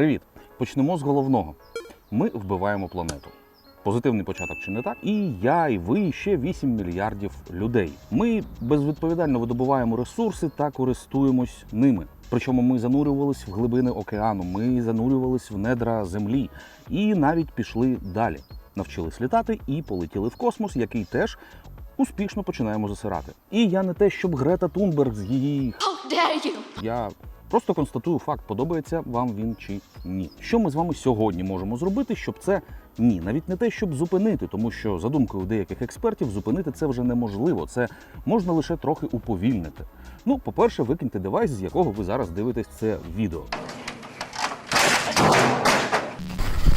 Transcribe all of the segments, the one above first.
Привіт! Почнемо з головного. Ми вбиваємо планету. Позитивний початок чи не так? І я, і ви, і ще 8 мільярдів людей. Ми безвідповідально видобуваємо ресурси та користуємось ними. Причому ми занурювались в глибини океану, ми занурювались в недра землі і навіть пішли далі. Навчились літати і полетіли в космос, який теж успішно починаємо засирати. І я не те, щоб Грета Тунберг з її How dare you! я просто констатую факт, подобається вам він чи ні. Що ми з вами сьогодні можемо зробити, щоб це ні, навіть не те, щоб зупинити, тому що за думкою деяких експертів, зупинити це вже неможливо. Це можна лише трохи уповільнити. Ну, по-перше, викиньте девайс, з якого ви зараз дивитесь це відео.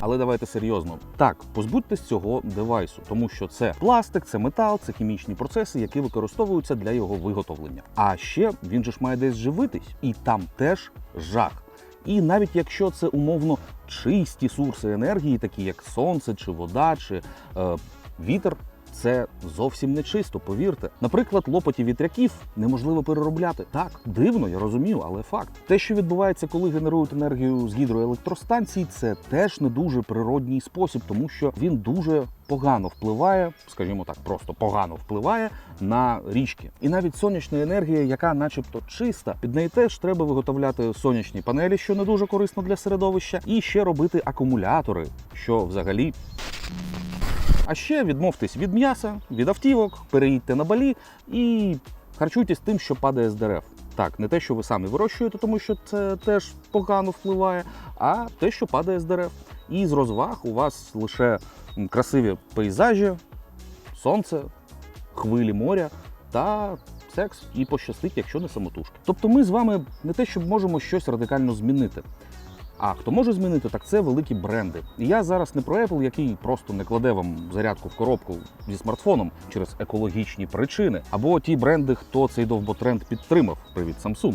Але давайте серйозно. Так, позбудьтесь цього девайсу, тому що це пластик, це метал, це хімічні процеси, які використовуються для його виготовлення. А ще він же ж має десь живитись, і там теж жах. І навіть якщо це умовно чисті сурси енергії, такі як сонце, чи вода, чи е, вітер. Це зовсім не чисто, повірте. Наприклад, лопаті вітряків неможливо переробляти. Так, дивно, я розумію, але факт. Те, що відбувається, коли генерують енергію з гідроелектростанцій, це теж не дуже природній спосіб, тому що він дуже погано впливає, скажімо так, просто погано впливає на річки. І навіть сонячна енергія, яка, начебто, чиста, під неї теж треба виготовляти сонячні панелі, що не дуже корисно для середовища, і ще робити акумулятори, що взагалі а ще відмовтесь від м'яса, від автівок, переїдьте на балі і харчуйтесь тим, що падає з дерев. Так, не те, що ви самі вирощуєте, тому що це теж погано впливає, а те, що падає з дерев. І з розваг у вас лише красиві пейзажі, сонце, хвилі моря та секс і пощастить, якщо не самотужки. Тобто ми з вами не те, щоб можемо щось радикально змінити. А хто може змінити, так це великі бренди. І я зараз не про Apple, який просто не кладе вам зарядку в коробку зі смартфоном через екологічні причини, або ті бренди, хто цей довботренд підтримав. Привіт, Samsung.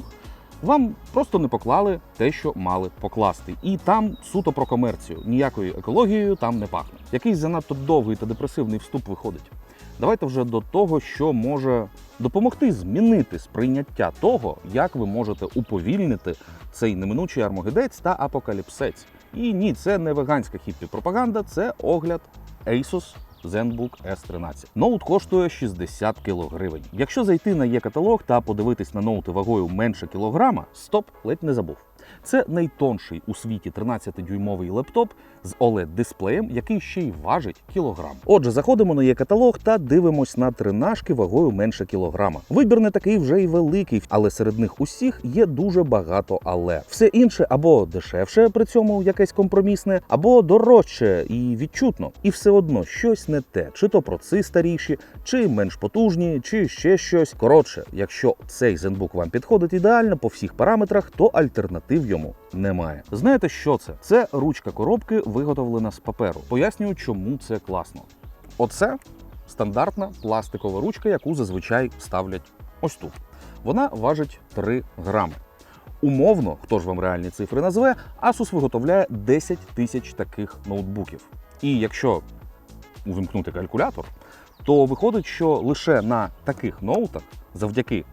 Вам просто не поклали те, що мали покласти. І там суто про комерцію. Ніякою екологією там не пахне. Якийсь занадто довгий та депресивний вступ виходить. Давайте вже до того, що може допомогти змінити сприйняття того, як ви можете уповільнити цей неминучий армогедець та апокаліпсець. І ні, це не веганська хіппі пропаганда, це огляд Asus ZenBook S13. Ноут коштує 60 кг. Якщо зайти на є-каталог та подивитись на ноути вагою менше кілограма, стоп, ледь не забув. Це найтонший у світі 13-дюймовий лептоп з OLED-дисплеєм, який ще й важить кілограм. Отже, заходимо на є-каталог та дивимось на тринашки вагою менше кілограма. Вибір не такий вже й великий, але серед них усіх є дуже багато але. Все інше або дешевше, при цьому якесь компромісне, або дорожче і відчутно. І все одно щось не те, чи то проци старіші, чи менш потужні, чи ще щось. Коротше, якщо цей ZenBook вам підходить ідеально по всіх параметрах, то альтернатив йому немає. Знаєте, що це? Це ручка коробки, виготовлена з паперу. Пояснюю, чому це класно. Оце стандартна пластикова ручка, яку зазвичай ставлять ось тут. Вона важить 3 грами. Умовно, хто ж вам реальні цифри назве, Asus виготовляє 10 тисяч таких ноутбуків. І якщо увімкнути калькулятор, то виходить, що лише на таких ноутах, завдяки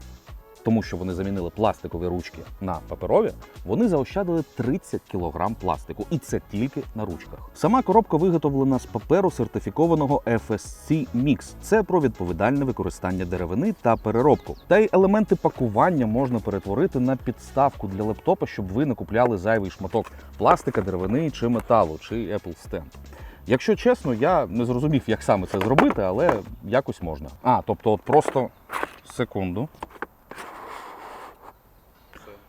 тому, що вони замінили пластикові ручки на паперові, вони заощадили 30 кг пластику, і це тільки на ручках. Сама коробка виготовлена з паперу сертифікованого FSC Mix. Це про відповідальне використання деревини та переробку. Та й елементи пакування можна перетворити на підставку для лептопа, щоб ви не купляли зайвий шматок пластика, деревини чи металу, чи Apple Stamp. Якщо чесно, я не зрозумів, як саме це зробити, але якось можна. А, тобто, от просто секунду.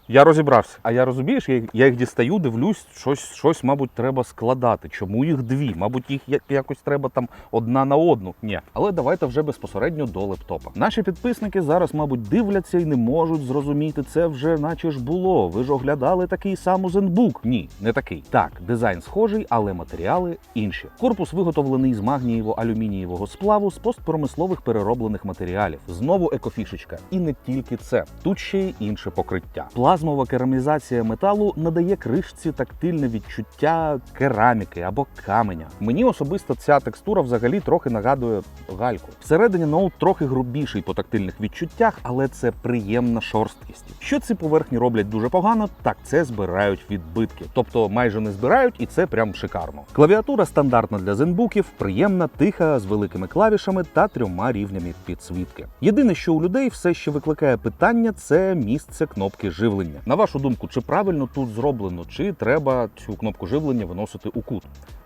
Я розібрався. А я розумієш, я, я їх дістаю, дивлюсь, щось, щось, мабуть, треба складати. Чому їх дві? Мабуть, їх якось треба там одна на одну. Ні. Але давайте вже безпосередньо до лептопа. Наші підписники зараз, мабуть, дивляться і не можуть зрозуміти, це вже наче ж було. Ви ж оглядали такий самий ZenBook. Ні, не такий. Так, дизайн схожий, але матеріали інші. Корпус виготовлений з магнієво-алюмінієвого сплаву з постпромислових перероблених матеріалів. Знову екофішечка. І не тільки це. Тут ще й інше покриття. Плазмова керамізація металу надає кришці тактильне відчуття кераміки або каменя. Мені особисто ця текстура взагалі трохи нагадує гальку. Всередині ноут трохи грубіший по тактильних відчуттях, але це приємна шорсткість. Що ці поверхні роблять дуже погано, так це збирають відбитки. Тобто майже не збирають, і це прям шикарно. Клавіатура стандартна для зенбуків, приємна, тиха, з великими клавішами та трьома рівнями підсвітки. Єдине, що у людей все ще викликає питання, це місце кнопки живлення. На вашу думку, чи правильно тут зроблено, чи треба цю кнопку живлення виносити у кут?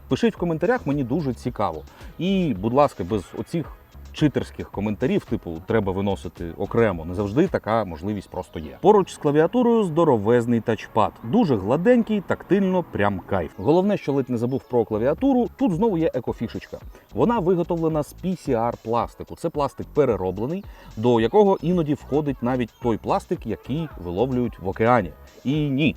Пишіть в коментарях, мені дуже цікаво. І, будь ласка, без оцих читерських коментарів, типу, треба виносити окремо. Не завжди така можливість просто є. Поруч з клавіатурою здоровезний тачпад, дуже гладенький, тактильно, прям кайф. Головне, що ледь не забув про клавіатуру. Тут знову є екофішечка. Вона виготовлена з PCR пластику. Це пластик перероблений, до якого іноді входить навіть той пластик, який виловлюють в океані. І ні,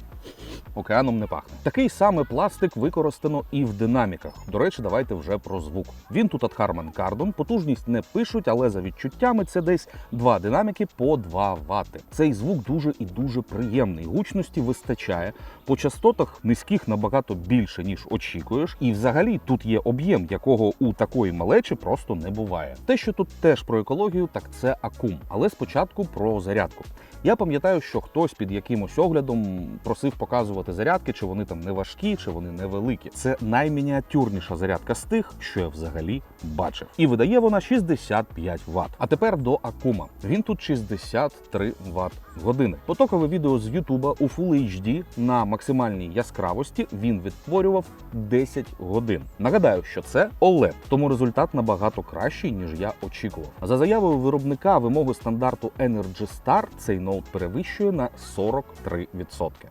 океаном не пахне. Такий саме пластик використано і в динаміках. До речі, давайте вже про звук. Він тут от Harman Kardon, потужність не пишуть, але за відчуттями це десь два динаміки по 2 Вт. Цей звук дуже і дуже приємний. Гучності вистачає. По частотах низьких набагато більше, ніж очікуєш. І взагалі тут є об'єм, якого у такої малечі просто не буває. Те, що тут теж про екологію, так це акум. Але спочатку про зарядку. Я пам'ятаю, що хтось під якимось оглядом просив показувати зарядки, чи вони там не важкі, чи вони невеликі. Це наймініатюрніша зарядка з тих, що я взагалі бачив. І видає вона 65 Вт. А тепер до Акума. Він тут 63 Вт години. Потокове відео з Ютуба у Full HD на максимальній яскравості він відтворював 10 годин. Нагадаю, що це OLED, тому результат набагато кращий, ніж я очікував. За заявою виробника вимоги стандарту Energy Star цей ноут перевищує на 43%.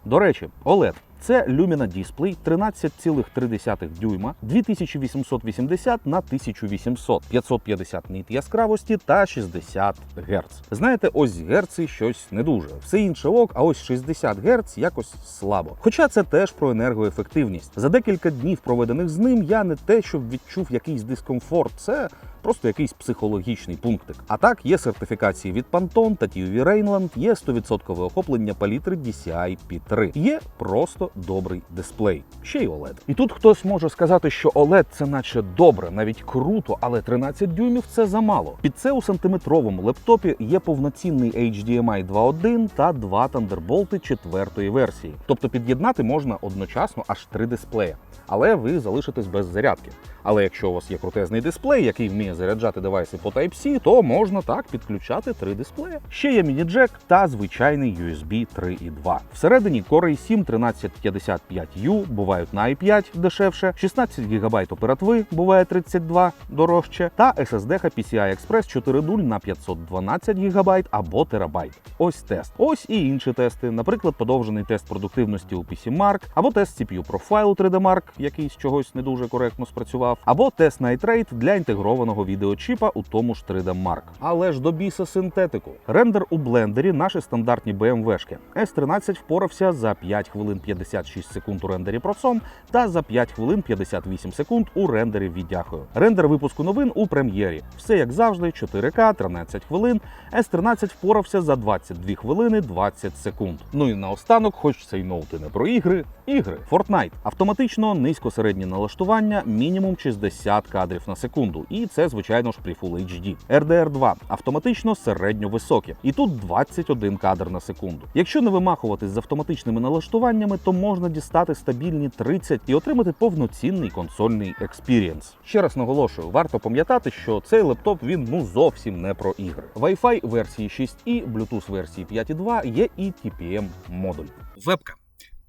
До речі, OLED це Lumina Display 13,3 дюйма, 2880 на 1800, 550 ніт яскравості та 60 Гц. Знаєте, ось герци щось не дуже. Все інше ок, а ось 60 Гц якось слабо. Хоча це теж про енергоефективність. За декілька днів проведених з ним я не те, щоб відчув якийсь дискомфорт. Це просто якийсь психологічний пунктик. А так, є сертифікації від Pantone та TUV Rainland, є 100% охоплення палітри DCI P3. Є просто добрий дисплей, ще й OLED. І тут хтось може сказати, що OLED це наче добре, навіть круто, але 13 дюймів це замало. Під це у сантиметровому лептопі є повноцінний HDMI 2.1 та два Thunderbolt четвертої версії. Тобто під'єднати можна одночасно аж три дисплеї. Але ви залишитесь без зарядки. Але якщо у вас є крутезний дисплей, який вміє заряджати девайси по Type-C, то можна так підключати три дисплеї. Ще є міні-джек та звичайний USB 3.2. Всередині Core i7 1355U бувають на i5 дешевше, 16 ГБ оперативи буває 32 дорожче, та SSD PCI Express 4.0 на 512 ГБ або терабайт. Ось тест. Ось і інші тести, наприклад, подовжений тест продуктивності у PC Mark, або тест CPU профайлу 3D Mark, який з чогось не дуже коректно спрацював, або тест Night Rate для інтегрованого відеочіпа у тому ж 3D Mark. Але ж до біса синтетику. Рендер у блендері наші стандартні BMW-шки. S13 впорався за 5 хвилин 56 секунд у рендері Prosom та за 5 хвилин 58 секунд у рендері віддяхою. Рендер випуску новин у прем'єрі. Все як завжди, 4К, 13 хвилин. S13 впорався за 22 хвилини 20 секунд. Ну і наостанок, хоч цей ноут і не про ігри, ігри. Fortnite. Автоматично низько-середнє налаштування, мінімум 60 кадрів на секунду. І це, звичайно ж, при Full HD. RDR 2 автоматично середньо-високе. І тут 21 кадр на секунду. Якщо не вимахуватись з автоматичними налаштуваннями, то можна дістати стабільні 30 і отримати повноцінний консольний експірієнс. Ще раз наголошую, варто пам'ятати, що цей лептоп він ну зовсім не про ігри. Wi-Fi версії 6i, Bluetooth версії 5.2 є і TPM модуль. Вебка.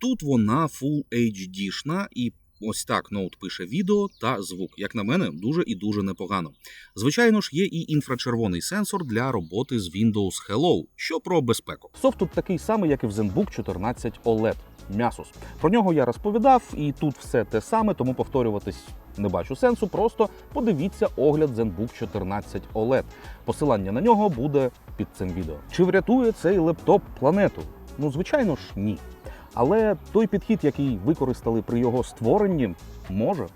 Тут вона Full HD-шна і ось так ноут пише відео та звук. Як на мене, дуже і дуже непогано. Звичайно ж, є і інфрачервоний сенсор для роботи з Windows Hello, що про безпеку. Софт тут такий самий, як і в ZenBook 14 OLED. М'ясус. Про нього я розповідав, і тут все те саме, тому повторюватись не бачу сенсу. Просто подивіться огляд ZenBook 14 OLED. Посилання на нього буде під цим відео. Чи врятує цей лептоп планету? Ну, звичайно ж, ні. Але той підхід, який використали при його створенні, може.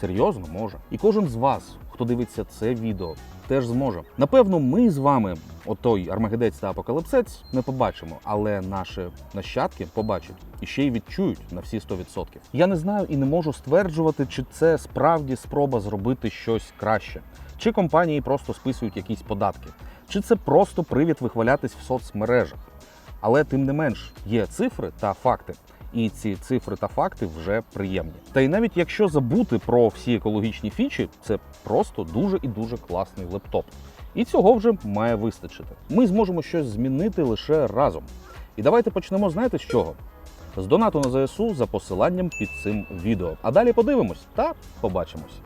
Серйозно може. І кожен з вас, хто дивиться це відео, теж зможе. Напевно, ми з вами, отой Армагедець та Апокалипсець, не побачимо, але наші нащадки побачать і ще й відчують на всі 100%. Я не знаю і не можу стверджувати, чи це справді спроба зробити щось краще, чи компанії просто списують якісь податки, чи це просто привід вихвалятись в соцмережах. Але тим не менш є цифри та факти. І ці цифри та факти вже приємні. Та й навіть якщо забути про всі екологічні фічі, це просто дуже і дуже класний лептоп. І цього вже має вистачити. Ми зможемо щось змінити лише разом. І давайте почнемо, знаєте з чого? З донату на ЗСУ за посиланням під цим відео. А далі подивимось та побачимось.